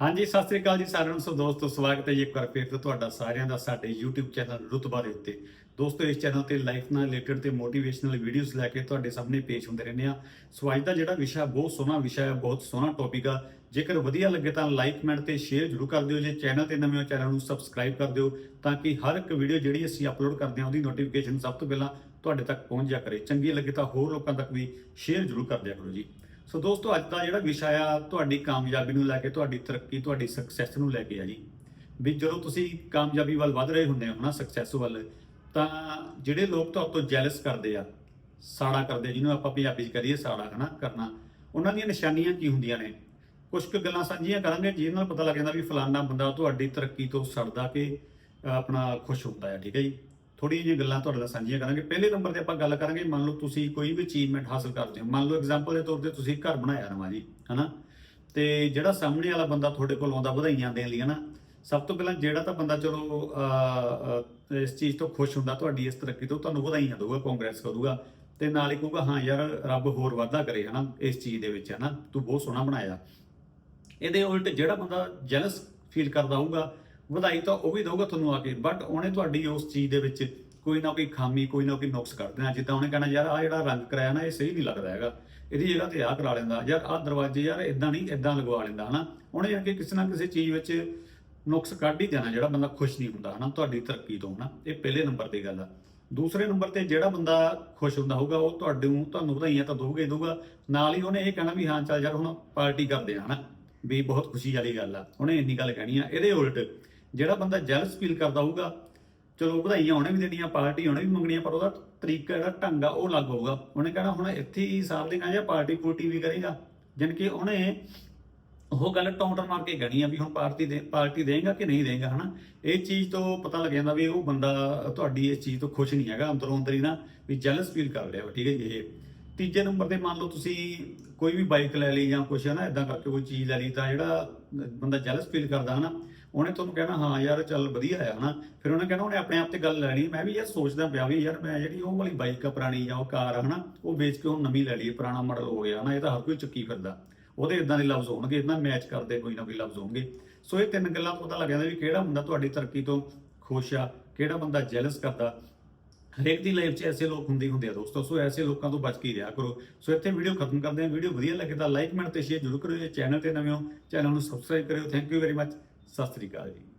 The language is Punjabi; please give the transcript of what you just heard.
ਹਾਂਜੀ, ਸਤਿ ਸ੍ਰੀ ਅਕਾਲ ਜੀ ਸਾਰਿਆਂ ਨੂੰ। ਸੋ ਦੋਸਤੋ, ਸਵਾਗਤ ਹੈ ਜੀ ਇੱਕ ਵਾਰ ਫਿਰ ਤੋਂ ਤੁਹਾਡਾ ਸਾਰਿਆਂ ਦਾ ਸਾਡੇ YouTube ਚੈਨਲ ਰੁਤਬਾ ਦੇ ਉੱਤੇ। ਦੋਸਤੋ, ਇਸ ਚੈਨਲ ਤੇ ਲਾਈਫ ਨਾਲ ਰਿਲੇਟਡ ਤੇ ਮੋਟੀਵੇਸ਼ਨਲ ਵੀਡੀਓਜ਼ ਲੈ ਕੇ ਤੁਹਾਡੇ ਸਾਹਮਣੇ ਪੇਸ਼ ਹੁੰਦੇ ਰਹਿੰਦੇ ਆ ਸੋ ਅੱਜ ਦਾ ਜਿਹੜਾ ਵਿਸ਼ਾ, ਬਹੁਤ ਸੋਹਣਾ ਵਿਸ਼ਾ ਹੈ, ਬਹੁਤ ਸੋਹਣਾ ਟੌਪਿਕ ਆ। ਜੇਕਰ ਵਧੀਆ ਲੱਗੇ ਤਾਂ ਲਾਈਕ ਕਮੈਂਟ ਤੇ ਸ਼ੇਅਰ ਜ਼ਰੂਰ ਕਰ ਦਿਓ। ਜੇ ਚੈਨਲ ਤੇ ਨਵੇਂ ਹੋ ਚੈਨਲ ਨੂੰ ਸਬਸਕ੍ਰਾਈਬ ਕਰ ਦਿਓ ਤਾਂ ਕਿ ਹਰ ਇੱਕ ਵੀਡੀਓ ਜਿਹੜੀ ਅਸੀਂ ਅਪਲੋਡ ਕਰਦੇ ਹਾਂ, ਉਹਦੀ ਨੋਟੀਫਿਕੇਸ਼ਨ ਸਭ ਤੋਂ ਪਹਿਲਾਂ ਤੁਹਾਡੇ ਤੱਕ ਪਹੁੰਚ ਜਾ ਕਰੇ। ਚੰਗੀ ਲੱਗੇ ਤਾਂ ਹੋਰ ਲੋਕਾਂ ਤੱਕ ਵੀ ਸ਼ੇਅਰ ਜ਼ਰੂਰ ਕਰ ਦਿਆ ਕਰੋ ਜੀ। ਸੋ ਦੋਸਤੋ, ਅੱਜ ਦਾ ਜਿਹੜਾ ਵਿਸ਼ਾ ਆ, ਤੁਹਾਡੀ ਕਾਮਯਾਬੀ ਨੂੰ ਲੈ ਕੇ, ਤੁਹਾਡੀ ਤਰੱਕੀ, ਤੁਹਾਡੀ ਸਕਸੈਸ ਨੂੰ ਲੈ ਕੇ ਆ ਜੀ। ਵੀ ਜਦੋਂ ਤੁਸੀਂ ਕਾਮਯਾਬੀ ਵੱਲ ਵਧ ਰਹੇ ਹੁੰਦੇ ਹੋ ਨਾ ਸਕਸੈਸ ਵੱਲ, ਤਾਂ ਜਿਹੜੇ ਲੋਕ ਤੁਹਾਡੇ ਤੋਂ ਜੈਲਸ ਕਰਦੇ ਆ, ਸਾੜਾ ਕਰਦੇ, ਜਿਹਨੂੰ ਆਪਾਂ ਪੰਜਾਬੀ ਚ ਕਰੀਏ ਸਾੜਾ, ਹਨਾ, ਕਰਨਾ, ਉਹਨਾਂ ਦੀਆਂ ਨਿਸ਼ਾਨੀਆਂ ਕੀ ਹੁੰਦੀਆਂ ਨੇ? ਕੁਝ ਕੁ ਗੱਲਾਂ ਸਾਂਝੀਆਂ ਕਰਾਂਗੇ ਜਿਹਨਾਂ ਨਾਲ ਪਤਾ ਲੱਗ ਜਾਂਦਾ ਵੀ ਫਲਾਨਾ ਬੰਦਾ ਤੁਹਾਡੀ ਤਰੱਕੀ ਤੋਂ ਸੜਦਾ ਕਿ ਆਪਣਾ ਖੁਸ਼ ਹੁੰਦਾ ਹੈ ਠੀਕ ਹੈ ਜੀ? ਥੋੜੀ ਜਿਹੀ ਗੱਲਾਂ ਤੁਹਾਡੇ ਨਾਲ ਸਾਂਝੀਆਂ ਕਰਾਂਗੇ। ਪਹਿਲੇ ਨੰਬਰ ਤੇ ਆਪਾਂ ਗੱਲ ਕਰਾਂਗੇ, ਮੰਨ ਲਓ ਤੁਸੀਂ ਕੋਈ ਵੀ ਅਚੀਵਮੈਂਟ ਹਾਸਲ ਕਰਦੇ ਹੋ। ਮੰਨ ਲਓ ਐਗਜ਼ਾਮਪਲ ਦੇ ਤੌਰ ਤੇ ਤੁਸੀਂ ਘਰ ਬਣਾਇਆ ਨਵਾਂ ਜੀ, ਹਨਾ? ਤੇ ਜਿਹੜਾ ਸਾਹਮਣੇ ਵਾਲਾ ਬੰਦਾ ਤੁਹਾਡੇ ਕੋਲ ਆਉਂਦਾ, ਵਧਾਈਆਂ ਦੇਣ ਲਈ, ਹਨਾ? ਸਭ ਤੋਂ ਪਹਿਲਾਂ ਜਿਹੜਾ ਤਾਂ ਬੰਦਾ ਚਲੋ ਇਸ ਚੀਜ਼ ਤੋਂ ਖੁਸ਼ ਹੁੰਦਾ ਤੁਹਾਡੀ ਇਸ ਤਰੱਕੀ ਤੋਂ ਤੁਹਾਨੂੰ ਵਧਾਈਆਂ ਦੇਊਗਾ ਕਾਂਗਰਸ ਕਰੂਗਾ ਤੇ ਨਾਲ ਹੀ ਕਹੂਗਾ, ਹਾਂ ਯਾਰ, ਰੱਬ ਹੋਰ ਵਾਧਾ ਕਰੇ, ਹਨਾ, ਇਸ ਚੀਜ਼ ਦੇ ਵਿੱਚ, ਹਨਾ? ਤੂੰ ਬਹੁਤ ਸੋਹਣਾ ਬਣਾਇਆ। ਇਹਦੇ ਉਲਟ ਜਿਹੜਾ ਬੰਦਾ ਜੈਲਸ ਫੀਲ ਕਰਦਾ ਹੋਊਗਾ ਵਧਾਈ ਤਾਂ ਉਹ ਵੀ ਦਊਗਾ ਤੁਹਾਨੂੰ ਆ ਕੇ ਬਟ ਉਹਨੇ ਤੁਹਾਡੀ ਉਸ ਚੀਜ਼ ਦੇ ਵਿੱਚ ਕੋਈ ਨਾ ਕੋਈ ਖਾਮੀ, ਕੋਈ ਨਾ ਕੋਈ ਨੁਕਸ ਕਰ ਦੇਣਾ। ਜਿੱਦਾਂ ਉਹਨੇ ਕਹਿਣਾ, ਯਾਰ ਆ ਜਿਹੜਾ ਰੰਗ ਕਰਾਇਆ ਨਾ, ਇਹ ਸਹੀ ਨਹੀਂ ਲੱਗਦਾ ਹੈਗਾ। ਇਹਦੀ ਜਗ੍ਹਾ ਤੇ ਆ ਕਰਾ ਲੈਂਦਾ। ਯਾਰ ਆ ਦਰਵਾਜ਼ੇ, ਯਾਰ ਇਦਾਂ ਨਹੀਂ ਇਦਾਂ ਲਗਵਾ ਲੈਂਦਾ, ਹਨਾ? ਉਹਨੇ ਯਾਰ ਕਿ ਕਿਸੇ ਨਾ ਕਿਸੇ ਚੀਜ਼ ਵਿੱਚ ਨੁਕਸ ਕੱਢ ਹੀ ਦੇਣਾ, ਜਿਹੜਾ ਬੰਦਾ ਖੁਸ਼ ਨਹੀਂ ਹੁੰਦਾ, ਹਨਾ, ਤੁਹਾਡੀ ਤਰੱਕੀ ਤੋਂ, ਹਨਾ। ਇਹ ਪਹਿਲੇ ਨੰਬਰ ਤੇ ਗੱਲ ਆ। ਦੂਸਰੇ ਨੰਬਰ ਤੇ ਜਿਹੜਾ ਬੰਦਾ ਖੁਸ਼ ਹੁੰਦਾ ਹੋਊਗਾ, ਉਹ ਤੁਹਾਡੇ ਨੂੰ, ਤੁਹਾਨੂੰ ਵਧਾਈਆਂ ਤਾਂ ਦਊਗਾ ਹੀ ਦਊਗਾ। ਨਾਲ ਹੀ ਉਹਨੇ ਇਹ ਕਹਿਣਾ ਵੀ, ਹਾਂ, ਚੱਲ ਯਾਰ, ਹੁਣ ਪਾਰਟੀ ਕਰਦੇ ਆ, ਹਨਾ। ਵੀ ਬਹੁਤ ਖੁਸ਼ੀ ਵਾਲੀ ਗੱਲ ਆ। ਉਹਨੇ ਇੰਨੀ ਗੱਲ ਕਹਿਣੀ ਆ। ਇਹਦੇ ਉਲਟ ਜਿਹੜਾ ਬੰਦਾ ਜੈਲਸ ਫੀਲ ਕਰਦਾ ਹੋਊਗਾ, ਚਲੋ ਵਧਾਈਆਂ ਉਹਨੇ ਵੀ ਦੇਣੀਆਂ, ਪਾਰਟੀ ਉਹਨੇ ਵੀ ਮੰਗਣੀਆਂ, ਪਰ ਉਹਦਾ ਤਰੀਕਾ ਜਿਹੜਾ ਢੰਗ ਆ, ਉਹ ਅਲੱਗ ਹੋਊਗਾ। ਉਹਨੇ ਕਹਿਣਾ, ਹੁਣ ਇੱਥੇ ਹੀ ਸਾਲ ਦੇ ਜਾਂ, ਪਾਰਟੀ ਪੂਰਟੀ ਵੀ ਕਰੇਗਾ। ਜਾਣੀ ਕਿ ਉਹਨੇ ਉਹ ਗੱਲ ਕਾਊਂਟਰ ਮਾਰ ਕੇ ਕਹਿਣੀ ਆ ਵੀ ਹੁਣ ਪਾਰਟੀ ਦੇ, ਪਾਰਟੀ ਦੇਗਾ ਕਿ ਨਹੀਂ ਦੇਗਾ ਹਨਾ? ਇਹ ਚੀਜ਼ ਤੋਂ ਪਤਾ ਲੱਗ ਜਾਂਦਾ ਵੀ ਉਹ ਬੰਦਾ, ਤੁਹਾਡੀ ਇਸ ਚੀਜ਼ ਤੋਂ ਖੁਸ਼ ਨਹੀਂ ਹੈਗਾ ਅੰਦਰੋਂ ਅੰਦਰ ਹੀ ਨਾ, ਵੀ ਜੈਲਸ ਫੀਲ ਕਰ ਰਿਹਾ ਠੀਕ ਹੈ ਜੀ ਇਹ। ਤੀਜੇ ਨੰਬਰ ਤੇ ਮੰਨ ਲਓ ਤੁਸੀਂ ਕੋਈ ਵੀ ਬਾਈਕ ਲੈ ਲਈ ਜਾਂ ਕੁਛ ਹੈ ਨਾ ਇਦਾਂ ਕਰਕੇ ਕੋਈ ਚੀਜ਼ ਲੈ ਲਈ, ਤਾਂ ਜਿਹੜਾ ਬੰਦਾ ਜੈਲਸ ਫੀਲ ਕਰਦਾ, ਹਨਾ, ਉਹਨੇ ਤੁਹਾਨੂੰ ਕਹਿਣਾ, ਹਾਂ ਯਾਰ, ਚੱਲ ਵਧੀਆ ਆ, ਹਨਾ। ਫਿਰ ਉਹਨੇ ਕਹਿਣਾ, ਉਹਨੇ ਆਪਣੇ ਆਪ ਤੇ ਗੱਲ ਲੈਣੀ। ਮੈਂ ਵੀ ਯਾਰ ਸੋਚਦਾ ਪਿਆ ਵੀ ਯਾਰ ਮੈਂ ਜਿਹੜੀ ਉਹ ਵਾਲੀ ਬਾਈਕ ਆ ਪੁਰਾਣੀ ਜਾਂ ਉਹ ਕਾਰ ਆ, ਹਨਾ, ਉਹ ਵੇਚ ਕੇ ਉਹ ਨਵੀਂ ਲੈ ਲਈ ਪੁਰਾਣਾ ਮਾਡਲ ਹੋ ਗਿਆ, ਹਨਾ, ਇਹ ਤਾਂ ਹਰ ਕੋਈ ਚੱਕੀ ਫਿਰਦਾ। ਉਹਦੇ ਇਦਾਂ ਦੇ ਲਫ਼ਜ਼ ਹੋਣਗੇ ਇਦਾਂ ਮੈਚ ਕਰਦੇ ਕੋਈ ਨਾ ਕੋਈ ਲਫ਼ਜ਼ ਹੋਣਗੇ। ਸੋ ਇਹ ਤਿੰਨ ਗੱਲਾਂ ਪਤਾ ਲੱਗ ਜਾਂਦਾ ਵੀ ਕਿਹੜਾ ਬੰਦਾ ਤੁਹਾਡੀ ਤਰੱਕੀ ਤੋਂ ਖੁਸ਼ ਆ, ਕਿਹੜਾ ਬੰਦਾ ਜੈਲਸ ਕਰਦਾ। ਹਰੇਕ ਦੀ ਲਾਈਫ 'ਚ ਐਸੇ ਲੋਕ ਹੁੰਦੇ ਹੁੰਦੇ ਆ ਦੋਸਤੋ, ਸੋ ਐਸੇ ਲੋਕਾਂ ਤੋਂ ਬਚ ਕੇ ਰਿਹਾ ਕਰੋ। ਸੋ ਇੱਥੇ ਵੀਡੀਓ ਖਤਮ ਕਰਦੇ ਹਾਂ। ਵੀਡੀਓ ਵਧੀਆ ਲੱਗੇ ਤਾਂ ਲਾਈਕ ਕਮੈਂਟ ਤੇ ਸ਼ੇਅਰ ਜ਼ਰੂਰ ਕਰਿਓ ਜੇ ਚੈਨਲ ਤੇ ਨਵੇਂ ਹੋ ਚੈਨਲ ਨੂੰ ਸਬਸਕ੍ਰਾਈਬ ਕਰਿਓ। Thank you very much Sat Sri ਅਕਾਲ ਜੀ।